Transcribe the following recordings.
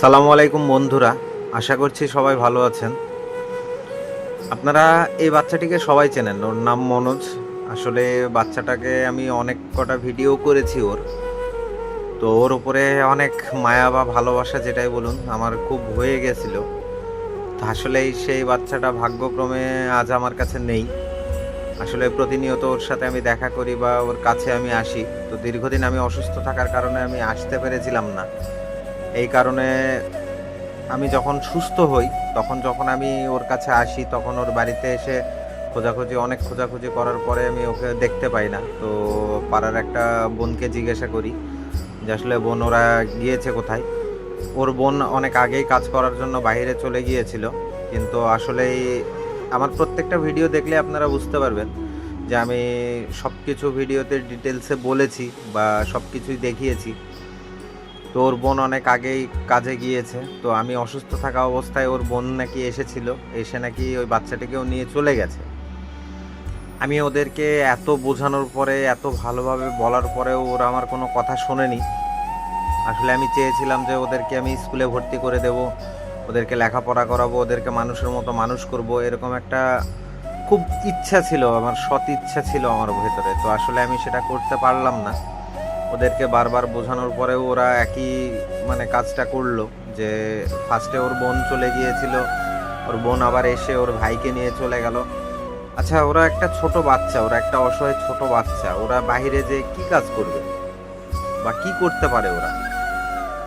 সালামু আলাইকুম বন্ধুরা, আশা করছি সবাই ভালো আছেন। আপনারা এই বাচ্চাটিকে সবাই চেনেন, ওর নাম মনোজ। আসলে বাচ্চাটাকে আমি অনেক কটা ভিডিও করেছি ওর। তো ওর উপরে অনেক মায়া বা ভালোবাসা যেটাই বলুন, আমার খুব হয়ে গেছিল। তো আসলেই সেই বাচ্চাটা ভাগ্যক্রমে আজ আমার কাছে নেই। আসলে প্রতিনিয়ত ওর সাথে আমি দেখা করি বা ওর কাছে আমি আসি। তো দীর্ঘদিন আমি অসুস্থ থাকার কারণে আমি আসতে পেরেছিলাম না। এই কারণে আমি যখন সুস্থ হই, তখন যখন আমি ওর কাছে আসি, তখন ওর বাড়িতে এসে খোঁজাখুঁজি, অনেক খোঁজাখুঁজি করার পরে আমি ওকে দেখতে পাই না। তো পাড়ার একটা বোনকে জিজ্ঞাসা করি যে, আসলে বোন, ওরা গিয়েছে কোথায়? ওর বোন অনেক আগেই কাজ করার জন্য বাইরে চলে গিয়েছিল। কিন্তু আসলেই আমার প্রত্যেকটা ভিডিও দেখলে আপনারা বুঝতে পারবেন যে, আমি সব কিছু ভিডিওতে ডিটেলসে বলেছি বা সব কিছুই দেখিয়েছি। তো ওর বোন অনেক আগেই কাজে গিয়েছে। তো আমি অসুস্থ থাকা অবস্থায় ওর বোন নাকি এসেছিল, এসে নাকি ওই বাচ্চাটিকেও নিয়ে চলে গেছে। আমি ওদেরকে এত বোঝানোর পরে, এত ভালোভাবে বলার পরেও ওরা আমার কোনো কথা শোনেনি। আসলে আমি চেয়েছিলাম যে ওদেরকে আমি স্কুলে ভর্তি করে দেব, ওদেরকে লেখাপড়া করাবো, ওদেরকে মানুষের মতো মানুষ করব, এরকম একটা খুব ইচ্ছা ছিল, আমার সৎ ইচ্ছা ছিল আমার ভেতরে। তো আসলে আমি সেটা করতে পারলাম না। ওদেরকে বারবার বোঝানোর পরেও ওরা একই মানে কাজটা করল, যে ফার্স্টে ওর বোন চলে গিয়েছিল, ওর বোন আবার এসে ওর ভাইকে নিয়ে চলে গেল। আচ্ছা ওরা একটা ছোট বাচ্চা, ওরা একটা অসহায় ছোট বাচ্চা, ওরা বাইরে যে কি কাজ করবে? বা কি করতে পারে ওরা?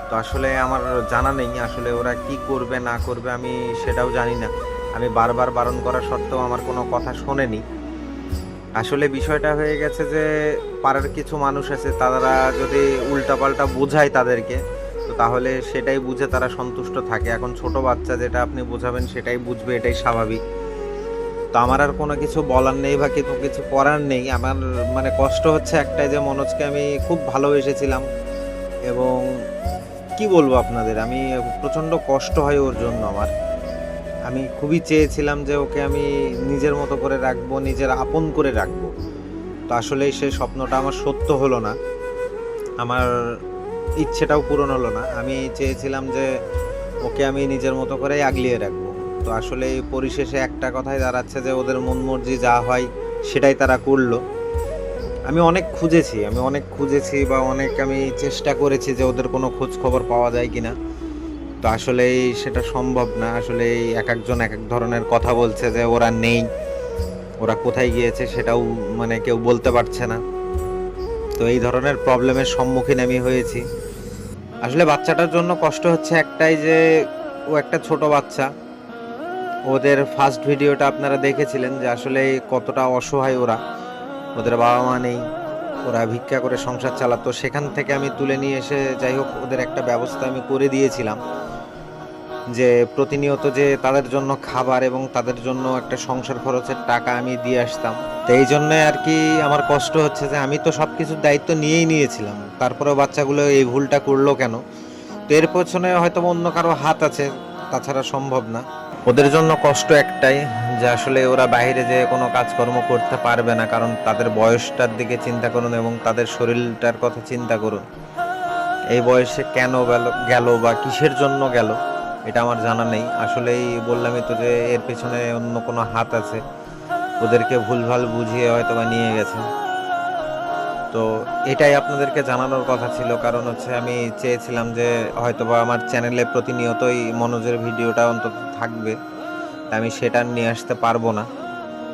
তো আসলে আমার জানা নেই, আসলে ওরা কি করবে, না করবে, আমি সেটাও জানি না। আমি বারবার বারণ করা সত্ত্বেও আমার কোনো কথা শোনেনি। আসলে বিষয়টা হয়ে গেছে যে পাড়ার কিছু মানুষ আছে, তারা যদি উল্টাপাল্টা বোঝায় তাদেরকে, তো তাহলে সেটাই বুঝে তারা সন্তুষ্ট থাকে। এখন ছোট বাচ্চা যেটা আপনি বোঝাবেন সেটাই বুঝবে, এটাই স্বাভাবিক। তো আমার আর কোনো কিছু বলার নেই বা কিছু কিছু করার নেই। আমার মানে কষ্ট হচ্ছে একটাই যে মনোজকে আমি খুব ভালোবেসেছিলাম এবং কি বলব আপনাদের? আমি প্রচণ্ড কষ্ট হয় ওর জন্য আমার। আমি খুবই চেয়েছিলাম যে ওকে আমি নিজের মতো করে রাখব, নিজের আপন করে রাখব। তো আসলে সেই স্বপ্নটা আমার সত্য হলো না। আমার ইচ্ছেটাও পূরণ হলো না। আমি চেয়েছিলাম যে ওকে আমি নিজের মতো করেই আগলিয়ে রাখব। তো আসলে পরিশেষে একটা কথাই দাঁড়াচ্ছে যে ওদের মন মর্জি যা হয় সেটাই তারা করল। আমি অনেক খুঁজেছি, আমি অনেক খুঁজেছি বা অনেক আমি চেষ্টা করেছি যে ওদের কোনো খোঁজ খবর পাওয়া যায় কিনা। তো আসলেই সেটা সম্ভব না। আসলে এক একজন এক এক ধরনের কথা বলছে যে ওরা নেই, ওরা কোথায় গিয়েছে সেটাও মানে কেউ বলতে পারছে না। তো এই ধরনের প্রবলেমের সম্মুখীন আমি হয়েছি। আসলে বাচ্চাটার জন্য কষ্ট হচ্ছে একটাই যে, ও একটা ছোট বাচ্চা। ওদের ফার্স্ট ভিডিওটা আপনারা দেখেছিলেন যে আসলে কতটা অসহায় ওরা। ওদের বাবা মা নেই, ওরা ভিক্ষা করে সংসার চালাতো। সেখান থেকে আমি তুলে নিয়ে এসে যাই হোক, ওদের একটা ব্যবস্থা আমি করে দিয়েছিলাম। যে প্রতিনিয়ত যে তাদের জন্য খাবার এবং তাদের জন্য একটা সংসার খরচের টাকা আমি দিয়ে আসতাম। তো এই জন্য আর কি আমার কষ্ট হচ্ছে যে আমি তো সব কিছুর দায়িত্ব নিয়েই নিয়েছিলাম। তারপরেও বাচ্চাগুলো এই ভুলটা করল কেন? তো এর পেছনে হয়তো অন্য কারও হাত আছে, তাছাড়া সম্ভব না। ওদের জন্য কষ্ট একটাই যে আসলে ওরা বাইরে যে কোনো কাজকর্ম করতে পারবে না, কারণ তাদের বয়সটার দিকে চিন্তা করুন এবং তাদের শরীরটার কথা চিন্তা করুন। এই বয়সে কেন গেল গেল বা কিসের জন্য গেল? এটা আমার জানা নেই। আসলেই বললামই তো যে এর পেছনে অন্য কোনো হাত আছে। ওদেরকে ভুলভাল বুঝিয়ে হয়তো বা নিয়ে গেছে। তো এটাই আপনাদেরকে জানানোর কথা ছিল। কারণ হচ্ছে আমি চেয়েছিলাম যে হয়তোবা আমার চ্যানেলে প্রতিনিয়তই মনোজের ভিডিওটা অন্তত থাকবে। আমি সেটা নিয়ে আসতে পারব না।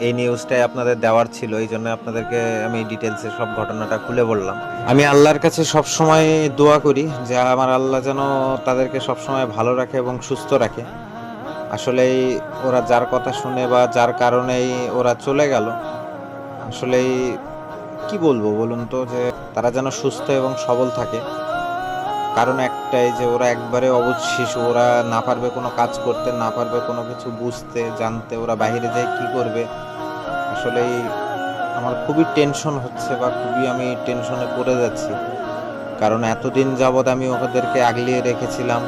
এই নিউজটাই আপনাদের দেওয়ার ছিল, এই জন্য আপনাদেরকে আমি ডিটেলসে সব ঘটনাটা খুলে বললাম। আমি আল্লাহর কাছে সব সময় দোয়া করি যে আমার আল্লাহ যেন তাদেরকে সব সময় ভালো রাখে এবং সুস্থ রাখে। আসলেই ওরা যার কথা শুনে বা যার কারণেই ওরা চলে গেল, আসলেই কি বলব বলুন তো যে তারা যেন সুস্থ এবং সবল থাকে। কারণ একটাই যে ওরা একবারে অবুঝ শিশু, ওরা না পারবে কোনো কাজ করতে, না পারবে কোনো কিছু বুঝতে, জানতে, ওরা বাইরে যায় কি করবে? আসলেই আমার খুবই টেনশন হচ্ছে বা খুবই আমি টেনশনে পড়ে যাচ্ছি। কারণ এতদিন যাবৎ আমি ওদেরকে আগলিয়ে রেখেছিলাম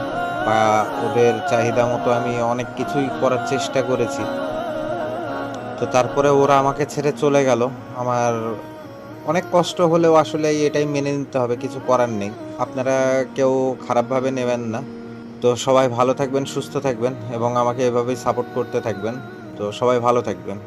বা ওদের চাহিদা মতো আমি অনেক কিছুই করার চেষ্টা করেছি। তো তারপরে ওরা আমাকে ছেড়ে চলে গেল। আমার অনেক কষ্ট হলেও আসলে এটাই মেনে নিতে হবে, কিছু করার নেই। আপনারা কেউ খারাপভাবে নেবেন না। তো সবাই ভালো থাকবেন, সুস্থ থাকবেন এবং আমাকে এভাবেই সাপোর্ট করতে থাকবেন। তো সবাই ভালো থাকবেন।